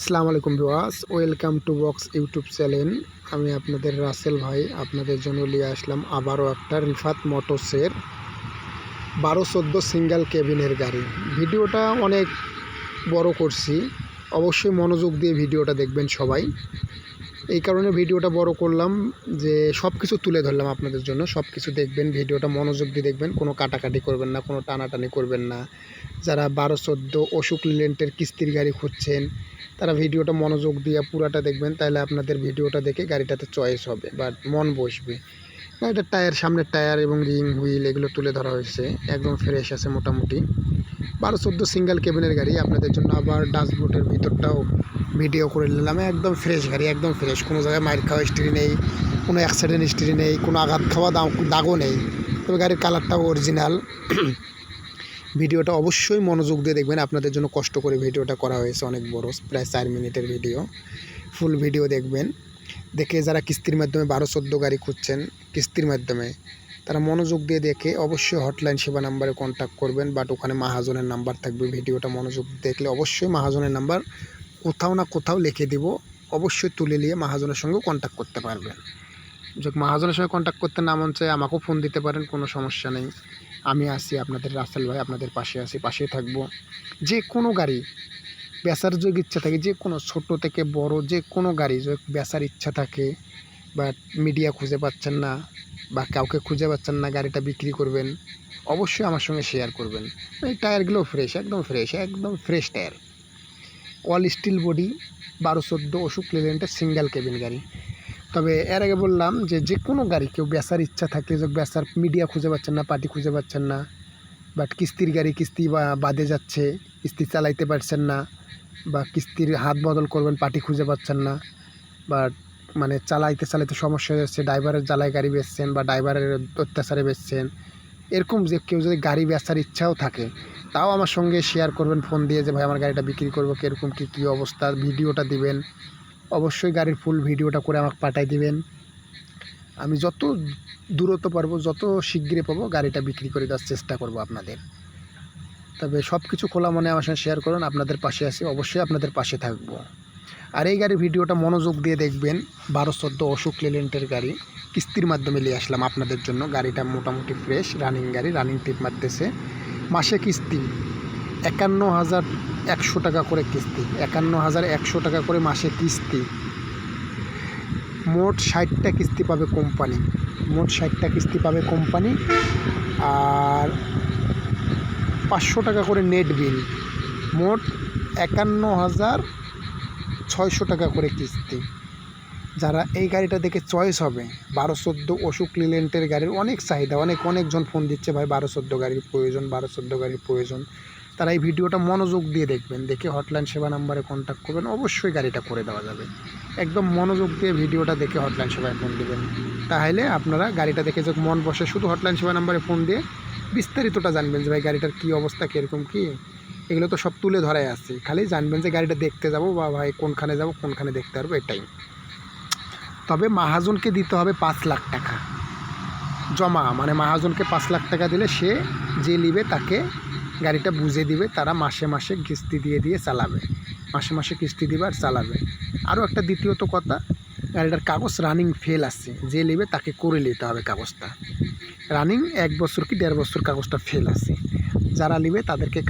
আসসালামু আলাইকুম বিওয়াস welcome to box YouTube channel আমি আপনাদের রাসেল ভাই, আপনাদের জন্য নিয়ে আসলাম আবারও একটা রিফাত মোটরসের বারো চোদ্দ সিঙ্গেল কেবিনের গাড়ি। ভিডিওটা অনেক বড় করছি। অবশ্যই মনোযোগ দিয়ে ভিডিওটা দেখবেন সবাই। এই কারণে ভিডিওটা বড় করলাম যে সব কিছু তুলে ধরলাম আপনাদের জন্য। সব কিছু দেখবেন, ভিডিওটা মনোযোগ দিয়ে দেখবেন। কোনো কাটাকাটি করবেন না, কোনো টানাটানি করবেন না। যারা বারো চোদ্দ অশোক লিলেন্টের কিস্তির গাড়ি খুঁজছেন তারা ভিডিওটা মনোযোগ দিয়ে পুরাটা দেখবেন, তাহলে আপনাদের ভিডিওটা দেখে গাড়িটাতে চয়েস হবে বা মন বসবে। গাড়িটার টায়ার সামনের টায়ার এবং রিং হুইল এগুলো তুলে ধরা হয়েছে, একদম ফ্রেশ আছে মোটামুটি। বারো চোদ্দ সিঙ্গেল কেবিনের গাড়ি, আপনাদের জন্য আবার ডাস্টবোর্ডের ভিতরটাও ভিডিও করে নিলাম। একদম ফ্রেশ গাড়ি, একদম ফ্রেশ কোনো জায়গায় মাইর খাওয়া হিস্ট্রি নেই, কোনো অ্যাক্সিডেন্ট হিস্ট্রি নেই, কোনো আঘাত খাওয়া দাগ দাগও নেই। তবে গাড়ির কালারটাও অরিজিনাল ভিডিওটা অবশ্যই মনোযোগ দিয়ে দেখবেন। আপনাদের জন্য কষ্ট করে ভিডিওটা করা হয়েছে অনেক বড়, প্রায় চার মিনিটের ভিডিও। ফুল ভিডিও দেখবেন। দেখে যারা কিস্তির মাধ্যমে বারো চোদ্দ গাড়ি খুঁজছেন, কিস্তির মাধ্যমে, তারা মনোযোগ দিয়ে দেখে অবশ্যই হটলাইন সেবা নাম্বারে কন্ট্যাক্ট করবেন বাট ওখানে মাহাজনের নাম্বার থাকবে। ভিডিওটা মনোযোগ দেখলে অবশ্যই মাহাজনের নাম্বার কোথাও না কোথাও লিখে দিব। অবশ্যই তুলে নিয়ে মাহাজনের সঙ্গে কন্ট্যাক্ট করতে পারবেন। যে মাহাজনের সঙ্গে কন্ট্যাক্ট করতে না মন চায় আমাকেও ফোন দিতে পারেন, কোনো সমস্যা নেই। আমি আছি, আপনাদের রাসেল ভাই আপনাদের পাশে আছি পাশেই থাকব। যে কোনো গাড়ি, বেচার যোগ ইচ্ছা থাকে, যে কোনো ছোট থেকে বড়, যে কোনো গাড়ি যদি বেচার ইচ্ছা থাকে, বা মিডিয়া খুঁজে পাচ্ছেন না, বা কাউকে খুঁজে পাচ্ছেন না গাড়িটা বিক্রি করবেন, অবশ্যই আমার সঙ্গে শেয়ার করবেন। এই টায়ারগুলো ফ্রেশ একদম ফ্রেশ একদম fresh tyre. All steel body বারো চোদ্দ অশোক লেলেন্টের সিঙ্গেল কেবিন গাড়ি। তবে এর আগে বললাম যে যে কোনো গাড়ি, কেউ বেচার ইচ্ছা থাকলে যে বেচার মিডিয়া খুঁজে পাচ্ছেন না পার্টি খুঁজে পাচ্ছেন না বাট কিস্তির গাড়ি কিস্তি বা বাদে যাচ্ছে, কিস্তি চালাইতে পারছেন না, বা কিস্তির হাত বদল করবেন পার্টি খুঁজে পাচ্ছেন না বা মানে চালাইতে চালাইতে সমস্যা হয়ে যাচ্ছে ড্রাইভারের জ্বালায় গাড়ি বেচছেন বা ড্রাইভারের অত্যাচারে বেচছেন, এরকম যে কেউ যদি গাড়ি বেচার ইচ্ছাও থাকে, তাও আমার সঙ্গে শেয়ার করবেন ফোন দিয়ে যে, ভাই, আমার গাড়িটা বিক্রি করব, কীরকম কী কী অবস্থা? ভিডিওটা দিবেন অবশ্যই গাড়ির ফুল ভিডিওটা করে আমাকে পাঠিয়ে দিবেন। আমি যত দূরত্ব পারব, যত শীঘ্রই পাবো, গাড়িটা বিক্রি করে দেওয়ার চেষ্টা করব আপনাদের। তবে সব কিছু খোলা মনে আমার সঙ্গে শেয়ার করুন, আপনাদের পাশে আছি, অবশ্যই আপনাদের পাশে থাকব। আর এই গাড়ির ভিডিওটা মনোযোগ দিয়ে দেখবেন, বারো চোদ্দ অশোক লেলেন্টের গাড়ি, কিস্তির মাধ্যমে নিয়ে আসলাম আপনাদের জন্য। গাড়িটা মোটামুটি ফ্রেশ রানিং গাড়ি রানিং টিপ মারতেছে। মাসে কিস্তি একান্ন হাজার একশো টাকা করে কিস্তি, একান্ন হাজার একশো টাকা করে মাসে কিস্তি। মোট ষাটটা কিস্তি পাবে কোম্পানি। মোট ষাটটা কিস্তি পাবে কোম্পানি আর পাঁচশো টাকা করে নেট বিল। মোট একান্ন হাজার ছয়শো টাকা করে কিস্তি। যারা এই গাড়িটা দেখে চয়েস হবে, বারো চোদ্দ অশোক লিলেন্টের গাড়ির অনেক চাহিদা, অনেক অনেকজন ফোন দিচ্ছে, ভাই, বারো চোদ্দ গাড়ির প্রয়োজন, বারো চোদ্দ গাড়ির প্রয়োজন। তারা এই ভিডিওটা মনোযোগ দিয়ে দেখবেন। দেখে হটলাইন সেবা নাম্বারে কন্ট্যাক্ট করবেন। অবশ্যই গাড়িটা করে দেওয়া যাবে। একদম মনোযোগ দিয়ে ভিডিওটা দেখে হটলাইন সেবায় ফোন দেবেন। তাহলে আপনারা গাড়িটা দেখে যখন মন বসে, শুধু হটলাইন সেবা নাম্বারে ফোন দিয়ে বিস্তারিতটা জানবেন যে ভাই গাড়িটার কী অবস্থা, কীরকম কী? এগুলো তো সব তুলে ধরাই আছে। খালি জানবেন যে গাড়িটা দেখতে যাব বা ভাই কোনখানে যাব, কোনখানে দেখতে পারব, এটাই। তবে মাহাজনকে দিতে হবে পাঁচ লাখ টাকা। জমা মানে মাহাজনকে পাঁচ লাখ টাকা দিলে সে যে নিবে তাকে গাড়িটা বুঝে দিবে, তারা মাসে মাসে কিস্তি দিয়ে দিয়ে চালাবে। মাসে মাসে কিস্তি দিবে আর চালাবে। আরও একটা দ্বিতীয়ত কথা, গাড়িটার কাগজ রানিং ফেল আছে। যে নেবে তাকে করে নিতে হবে কাগজটা। রানিং এক বছর কি দেড় বছর কাগজটা ফেল আছে। যারা নেবে তাদেরকে